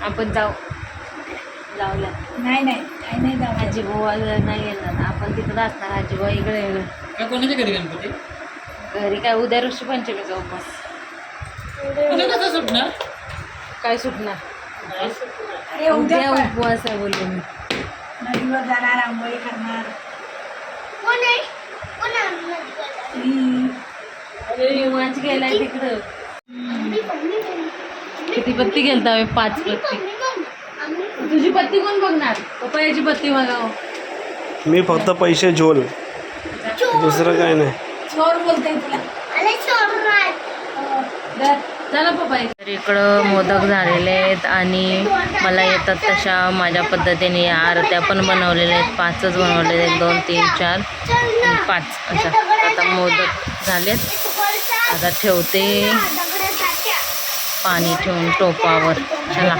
आपण जाऊ. जाऊया. नाही नाही नाही नाही जाऊ. आजी बुवा नाही येणार. आपण तिकडं असणार. आजी बुवा इकडे येणार. कोणाच्या घरी गणपती? घरी काय उद्या ऋषी पंचमीचा उपवास तुला कसं सुटणार? काय सुटणार? अरे उद्या उद्या पण. उपवास आहे बोलले मी. नदीवर जाणार आंघोळी करणार. ही गेलाय तिकडं. किती पत्ती गेलता आम्ही पाच पत्ती. तुझी पत्ती कोण बघणार? पप्पाची पत्ती बघाव. मी फक्त पैसे झोल. दुसरं काय नाही. चोर बोलते तुला. चला पप्पा तर इकडं मोदक झालेले आहेत आणि मला येतात तशा माझ्या पद्धतीने या आरत्या पण बनवलेल्या आहेत. पाचच बनवलेले आहेत. दोन तीन चार पाच. अशा. आता मोदक झालेत. आता ठेवते. पाणी ठेवून टोपावर. चला.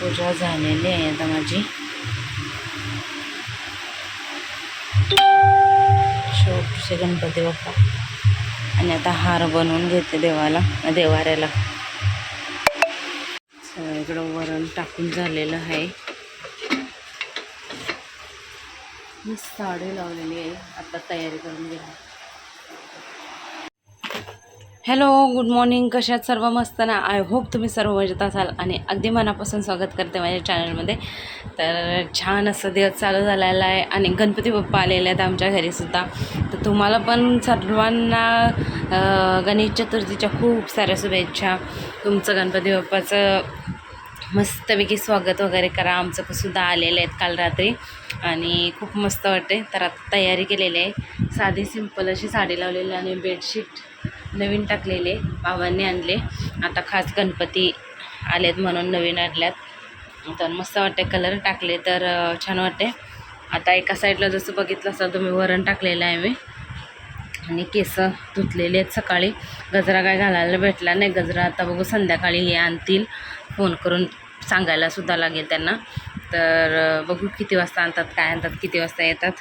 पूजा झालेली आहे आता माझी. छोटूसे गणपती बाप्पा. आणि आता हार बनवून घेते देवाला देवाऱ्याला. सगळं वरण टाकून झालेलं आहे. मी साडी लावलेली आहे. आता तयारी करून घ्या हॅलो गुड मॉर्निंग कशात सर्व मस्त ना? आय होप तुम्ही सर्व मजेत असाल आणि अगदी मनापासून स्वागत करते माझ्या चॅनलमध्ये तर छान असं दिवस चालू झालेला आहे आणि गणपती बाप्पा आलेले आहेत आमच्या घरीसुद्धा तर तुम्हाला पण सर्वांना गणेश चतुर्थीच्या खूप साऱ्या शुभेच्छा. तुमचं गणपती बाप्पाचं मस्तपैकी स्वागत वगैरे करा. आमचं पण सुद्धा आलेलं आहेत काल रात्री. आणि खूप मस्त वाटते तर आता तयारी केलेली आहे. साधी सिंपल अशी साडी लावलेली आणि बेडशीट नवीन टाकलेले बाबांनी आणले. आता खास गणपती आलेत म्हणून नवीन आणल्यात. तर मस्त वाटते कलर टाकले तर छान वाटते आता एका साईडला जसं बघितलं असं तुम्ही वरण टाकलेलं आहे मी. आणि केस धुतलेले आहेत सकाळी. गजरा काय घालायला भेटला नाही. गजरा आता बघू संध्याकाळी हे आणतील. फोन करून सांगायला सुद्धा लागेल त्यांना. तर बघू किती वाजता आणतात काय आणतात किती वाजता येतात.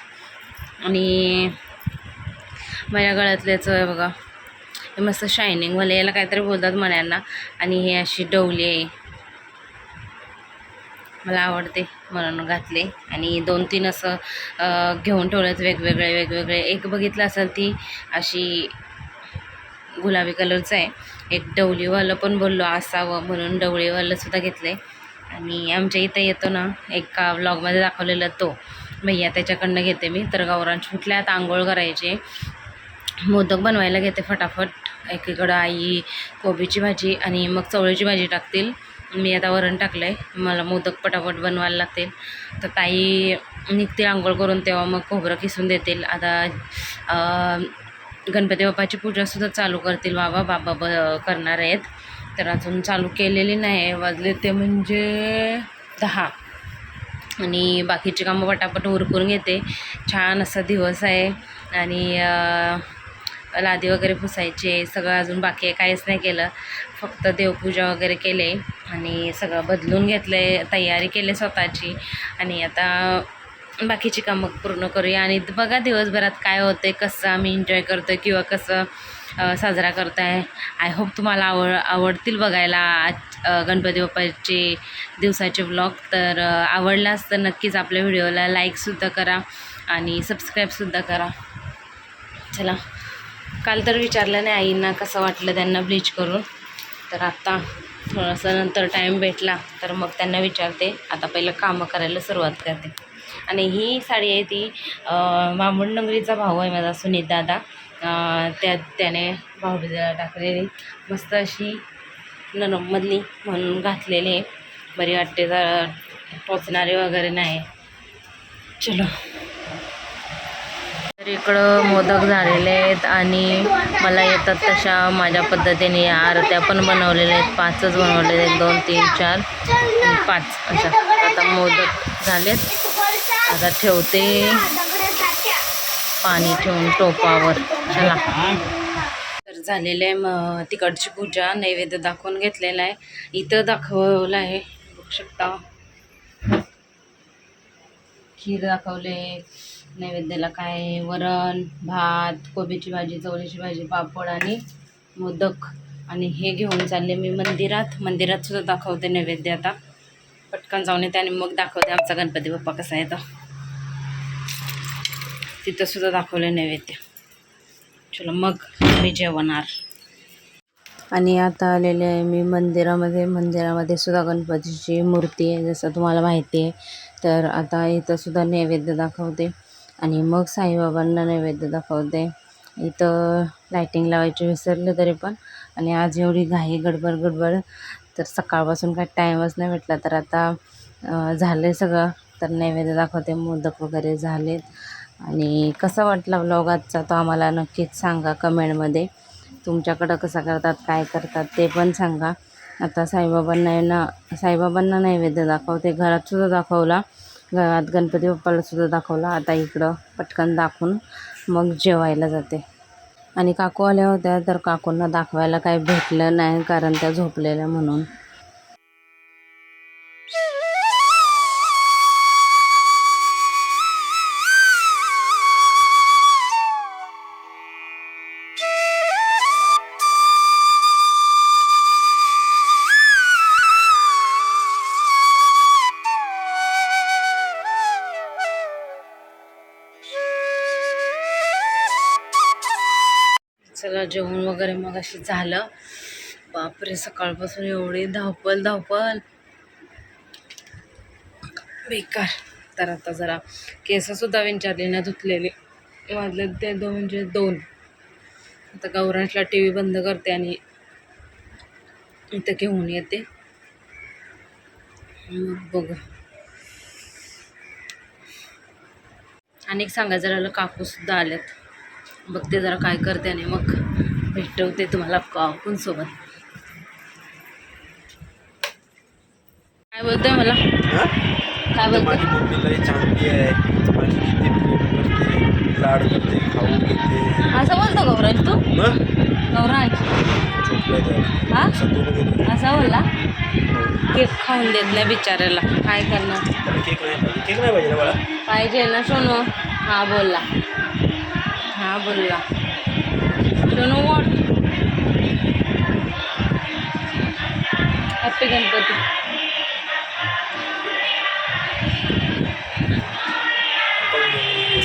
आणि माझ्या गळ्यातल्याचं आहे बघा. हे मस्त शायनिंगवाले याला काहीतरी बोलतात मण्यांना आणि हे अशी डवली आहे. मला आवडते म्हणून घातले. आणि दोन तीन असं घेऊन ठेवलेत वेगवेगळे वेगवेगळे. एक बघितलं असेल ती अशी गुलाबी कलरचं आहे. एक डवलीवालं पण बोललो असावं म्हणून डवळीवालंसुद्धा घेतलं आहे आणि आमच्या इथं येतो ना एका व्लॉगमध्ये दाखवलेला तो. भैया त्याच्याकडनं घेते मी. तर गावरान आता आंघोळ करायचे? मोदक बनवायला घेते फटाफट. एकीकडं आई कोबीची भाजी आणि मग चवळीची भाजी टाकतील. मी आता वरण टाकलं आहे मला मोदक पटापट बनवायला लागतील. तर ताई निघतील आंघोळ करून तेव्हा मग खोबरं किसून देतील. आता गणपती बाप्पाची पूजासुद्धा चालू करतील. बाबा बाबा ब करणार आहेत. तर अजून चालू केलेली नाही. वाजले ते म्हणजे दहा. आणि बाकीची कामं पटापट उरकून घेते. छान असा दिवस आहे. आणि लादी वगैरे पुसायचे. सगळं अजून बाकी आहे. काहीच नाही केलं. फक्त देवपूजा वगैरे केले. आणि सगळं बदलून घेतलं आहे तयारी केली स्वतःची. आणि आता बाकीची कामं पूर्ण करूया. आणि बघा दिवसभरात काय होते कसं आम्ही एन्जॉय करतो किंवा कसं साजरा साजरा करताय. आय होप तुम्हाला आवड आवडतील बघायला आज गणपती बाप्पाचे दिवसाचे व्लॉग तर आवडला आवडलाच तर नक्कीच आपल्या व्हिडिओला लाईकसुद्धा करा आणि सबस्क्राईबसुद्धा करा. चला काल तर विचारलं नाही आईंना कसं वाटलं त्यांना ब्लीच करून. तर आत्ता थोडासा नंतर टाईम भेटला तर मग त्यांना विचारते आता पहिलं कामं करायला सुरुवात करते. आणि ही साडी आहे ती अं, नगरीचा भाऊ आहे माझा सुनीत दादा. त्या त्याने भाऊबीजेला टाकलेली. मस्त अशी नरममधली म्हणून घातलेली आहे. बरी वाटते जरा टोचणारी वगैरे नाही. चलो. तर इकडं मोदक झालेले आहेत आणि मला येतात तशा माझ्या पद्धतीने या आरत्या पण बनवलेल्या आहेत. पाचच बनवलेले आहेत. दोन तीन चार पाच अशा. आता मोदक झालेत. आता ठेवते. पाणी ठेवून टोपावर. चला. तर झालेलं आहे मग तिकडची पूजा. नैवेद्य दाखवून घेतलेला आहे. इथं दाखवलं आहे. बघू शकता. खीर दाखवले. नैवेद्याला काय? वरण भात कोबीची भाजी चवळीची भाजी पापड आणि मोदक. आणि हे घेऊन चालले मी मंदिरात. मंदिरात सुद्धा दाखवते नैवेद्य आता. पटकन जाऊन येते आणि मग दाखवते आमचा गणपती बाप्पा कसा येतो तिथं सुद्धा दाखवले नैवेद्य. चलो मग मी जेवणार. आणि आता आलेले आहे मी मंदिरामध्ये. मंदिरामध्ये सुद्धा गणपतीची मूर्ती आहे जसं तुम्हाला माहिती आहे. तर आता इथं सुद्धा नैवेद्य दाखवते. आणि मग साईबाबांना नैवेद्य दाखवते. इथं लायटिंग लावायची विसरले तरी पण. आणि आज एवढी घाई गडबड गडबड. तर सकाळपासून काय टाईमच नाही भेटला. तर आता झालं आहे सगळं. तर नैवेद्य दाखवते. मोदक वगैरे झालेत. आणि कसा वाटला व्लॉग आजचा तो आम्हाला नक्कीच सांगा कमेंटमध्ये तुमच्याकडं कसं करतात काय करतात ते पण सांगा. आता साईबाबांना ना साईबाबांना नैवेद्य दाखवते. घरातसुद्धा दाखवला. घरात गणपती बाप्पाला सुद्धा दाखवला. आता इकडं पटकन दाखवून मग जेवायला जाते. आणि काकू आल्या होत्या तर काकूंना दाखवायला काही भेटलं नाही कारण त्या झोपलेल्या म्हणून. चला जेवण वगैरे मग अशी झालं. बापरे सकाळपासून एवढी धावपल धावपल बेकार. तर आता जरा केससुद्धा विंचारली ना धुतलेली. वाजले ते दोन म्हणजे दोन. आता गौरांशला टी व्ही बंद करते आणि इथं घेऊन येते. बघ बघू. आणि एक सांगायचं राहिलं काकूसुद्धा आल्यात बघते जरा काय करते आणि मग. भेटवते तुम्हाला काकून सोबत. काय बोलतोय मला? हा? काय बोलतोय? माझी लई चांगली आहे. माझी किती प्रेम करते. लाड करते खाऊ घेते. असं बोलतो गौराज तू? मग तर हा? असा बोलला? केक खाऊन देत नाही बिचाऱ्याला. काय करणार? त्याला केक नाही पाहिजे. केक नाही पाहिजे ना बाळा? पाहिजे ना सोनू. हा बोलला. हा बोलला. सोनू वॉट हॅपी गणपती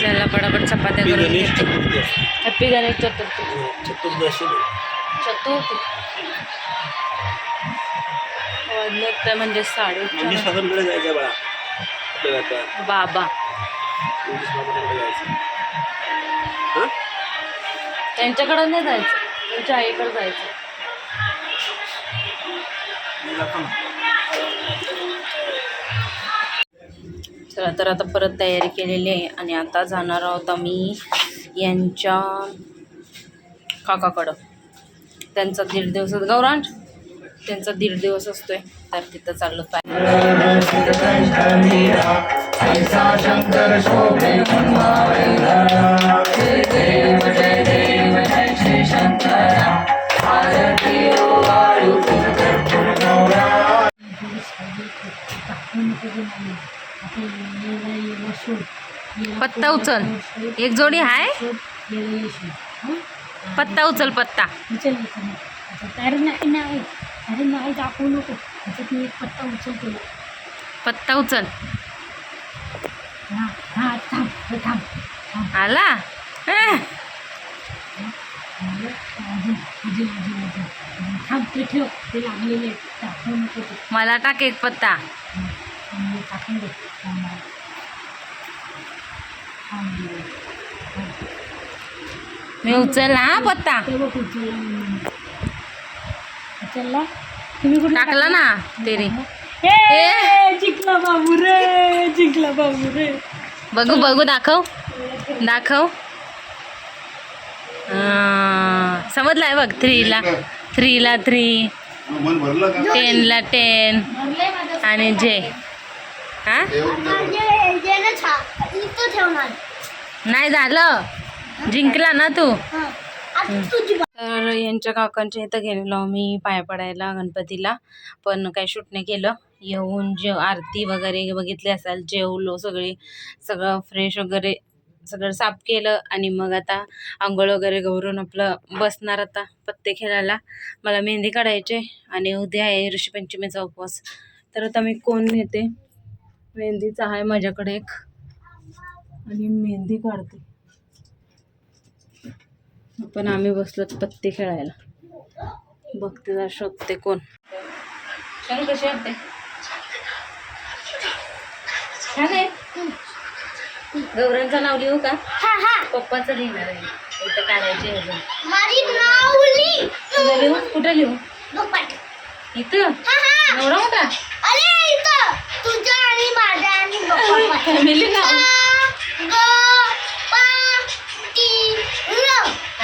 चला पटापट चपात्या करून गणेश घेते. हॅपी गणेश चतुर्थी हो, चतुर्दशी. चतुर्थी. तर म्हणजे साडे बाबा. त्यांच्याकडं नाही जायचं. त्यांच्या आईकडे जायचं. चला तर आता परत तयारी केलेली आहे आणि आता जाणार आहोत आम्ही यांच्या काकाकडं. त्यांचा दीड दिवस गौरांश त्यांचा दीड दिवस असतोय. तर तिथं चाललो. पाहिजे पत्ता उचल. एक जोडी आहे पत्ता उचल पत्ता. उचल अरे नाही नाही. अरे नाही दाखवू नको. त्याच्यात मी एक पत्ता उचलतो पत्ता उचल. हा हा थांब थांब आला? थांब ते ठेव. ते लागलेले आहेत. दाखवू नको ते. मला टाक एक पत्ता. टाकून दे थांब. थांब. मी उचलला हा पत्ता. उचलला? तुम्ही कुठे टाकला ना तेरी. ए जिंकला बाबू रे जिंकला बाबू रे. बघू बघू दाखव. दाखव. समजलाय बघ थ्रीला. थ्रीला थ्री. टेनला टेन. आणि जे. हा? नाही झालं. जिंकला ना तू? तर यांच्या काकांच्या इथं गेलेलो मी पाया पडायला गणपतीला. पण काही शूट नाही केलं. येऊन जेव आरती वगैरे बघितली असाल जेवलो सगळे. सगळं फ्रेश वगैरे सगळं साफ केलं. आणि मग आता आंघोळ वगैरे घरून आपलं बसणार आता पत्ते खेळायला. मला मेहंदी काढायचे आणि उद्या आहे ऋषीपंचमीचा उपवास. तर आता मी कोण नेते? मेहंदीचा आहे माझ्याकडे एक. आणि मेहंदी काढते. पण आम्ही बसलो पत्ते खेळायला. बघते जरा शोधते कोण. छान कशी वाटते? छान आहे. गौरांचं नाव लिहू का? पप्पाचं लिहिणार आहे. इथं काढायचे अजून लिहू. कुठं लिहू? इथं? एवढा मोठा? फॅमिली नाव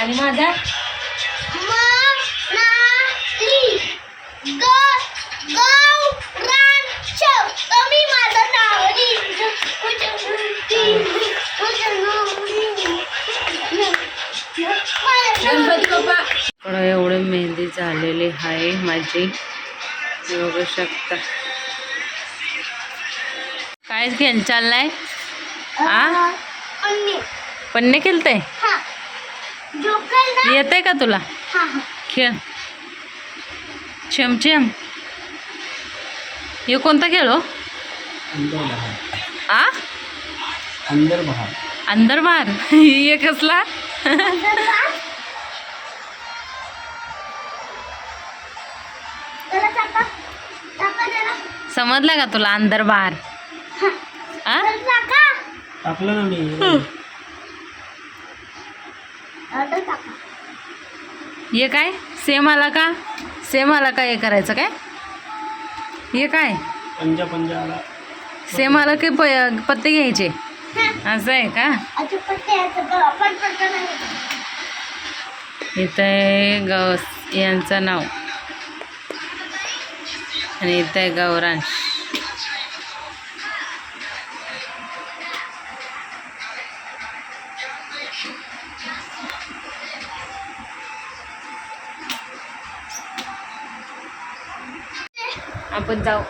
आणि माझा? एवढे मेहंदी झालेली आहे माझी. बघू शकता. काय खेळ चाललाय आ पन्ने. खेळते येते का तुला? खेळ. छमछम. हे कोणता खेळ हो? अंदर बाहेर आ अंदर बाहेर अंदर बाहेर हे कसला समजलं का तुला अंदर बाहेर आ? टाकलं ना मी. हे काय? सेम आला का? सेम आला का हे करायचं काय? हे काय? पंजा पंजा आला. सेम आला की प पत्ते घ्यायचे? असं आहे का? इथं आहे गौ यांचं नाव. आणि इथं आहे गौरांश. आपण जाऊ.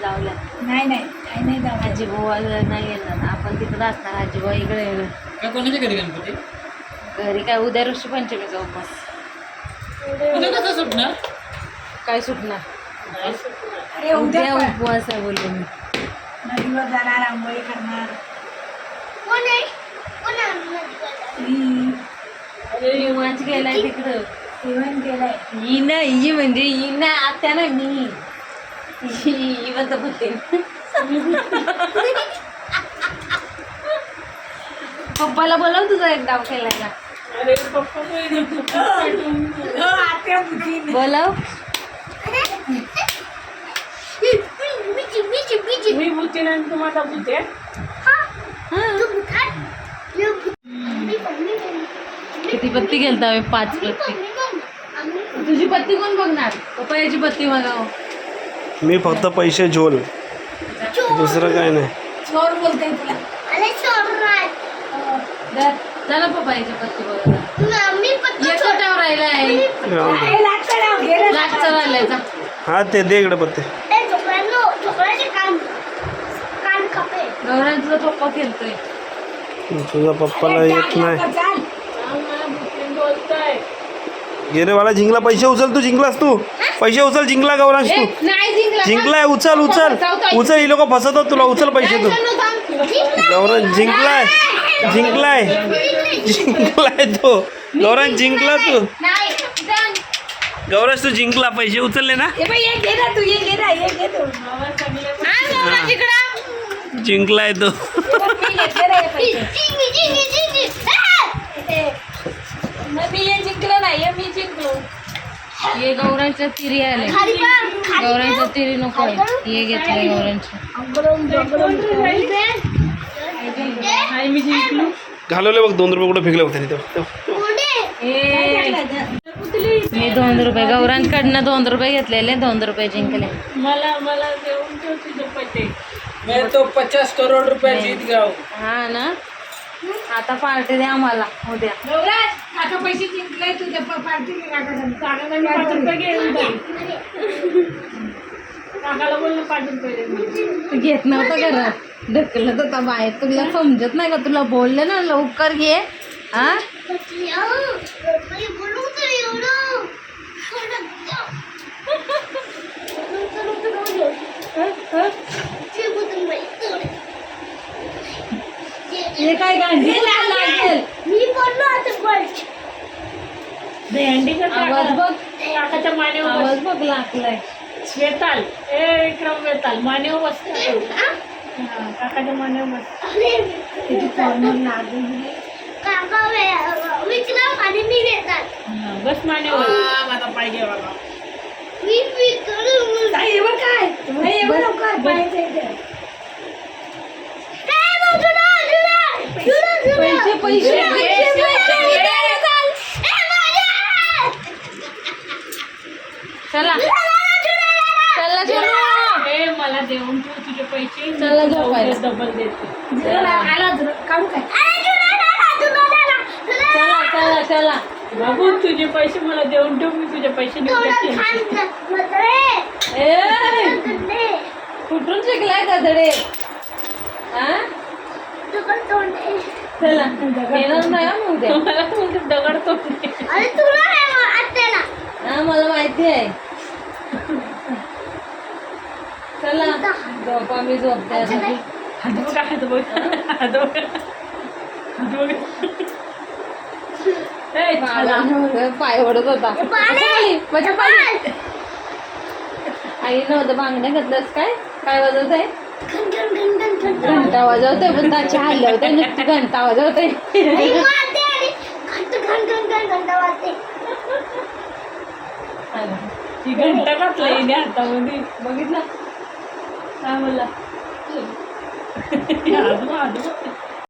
जाऊया. नाही नाही. नाही जाऊ. आजीबोवा नाही येणार आपण तिकडं असणार. आजीबोवा इकडे येणार काय कोणाच्या घरी गणपती? घरी काय उद्या ऋषी पंचमीचा उपवास उद्या कसं सुटणार? काय सुटणार? अरे उद्या उद्या पण उपवास आहे बोलले मी. नदीवर जाणार आंघोळी करणार. अरे वाच गेलाय तिकडं. केलंय ही ना ही म्हणजे ही ना आत्या ना मी ही म्हणत होते पप्पाला बोलव तुझा एक डाव खेळायला. आत्या बुद्धी बोलव. मी बुद्धी नाही तुम्हाला बुद्धी किती पत्ती खेळता आम्ही पाच पत्ती. तुझी पत्ती कोण बघणार? पप्पा याची पत्ती बघाव. मी फक्त पैसे झोल. दुसरं काय नाही. बोलते तुला. हे. लागचा हा ते दे इकडे पत्ते गौरांचा पप्पा खेळतोय. तुझा पप्पाला येत नाही. तर चाल. गेले वाला जिंकला. पैसे उचल तू जिंकलास तू. पैसे उचल जिंकला गौरांश तू. नाही? जिंकलाय उचल उचल. उचल ही लोक फसवतात तुला उचल पैसे तू. गौरांश जिंकलाय. जिंकलाय. जिंकलाय. तो. गौरांश जिंकला तू. गौरांश तू जिंकला पैसे. उचलले ना. हे हे हे हे. हा. जिंकलाय तो. मी जिंकलं नाही हे मी जिंकलो. हे गौरांच्या तिरी आले. गौरांच्या तिरी नको आहे. हे घेतलंय गौरांच्या घालवले बघ दोन रुपये कुठे फेकले होते मी दोन रुपये गौरांकडनं दोन रुपये घेतलेले दोन रुपये जिंकले. मला मला देऊन ठेव तुझे पैसे मैं तो पचास करोड रुपये जीत हूँ हा ना? आता पार्टी द्या आम्हाला. उद्या गौराज आता पैसे जिंकले तुझ्या पार्टी पाच रुपये काकाला घेत नव्हता घरात. ढकलत होता बाहेर. तुला समजत नाही का? तुला बोलले ना लवकर घे. हा? हे काय गांधी लागेल? मी बोललो आता पण दहीहंडी कर आवाज काका. बघ. काकाच्या मानेवर आवाज बस. बघ लागलाय. वेताल. ए विक्रम वेताल मानेवर बस. हा, काकाच्या मानेवर बस. अरे किती corner लागली. काका वे- विक्रम आणि मी येतात हा, बस मानेवर. माझा पाय घ्या बाबा. मी विक्रम. काय. काय काय बोलतो ना जुना जुना जुना पैसे पैसे. चला. चला चला. ए मला देऊन तू तुझे पैसे. चला झोपायला. डबल देते. काढू काय अरे जुना ना जुना ना चला चला चला. बाबू तुझे पैसे मला देऊन ठेव. मी तुझे पैसे कुठून शिकलाय गधडे हा तुझं तोंडे चला येणार नाही हा मग उद्या मला बोलते दगड तोडणे अरे तुला नाही मग आत्याला. हा मला माहिती आहे. चला झोपा मी झोपते आता. हात बघा हात बघा हात बघा हात बघा. ए, चला. मला पाय ओढत होता. पाणी! माझ्या पाणी आई नव्हतं बांगड्या घातलंस काय? काय वाजवत आहे घंटा वाजवतोय पण त्याची हल्लवते नुसती घंटा वाजवते आणि मारते आणि घंट ही घातला हातामध्ये. बघितलं? काय बोलला.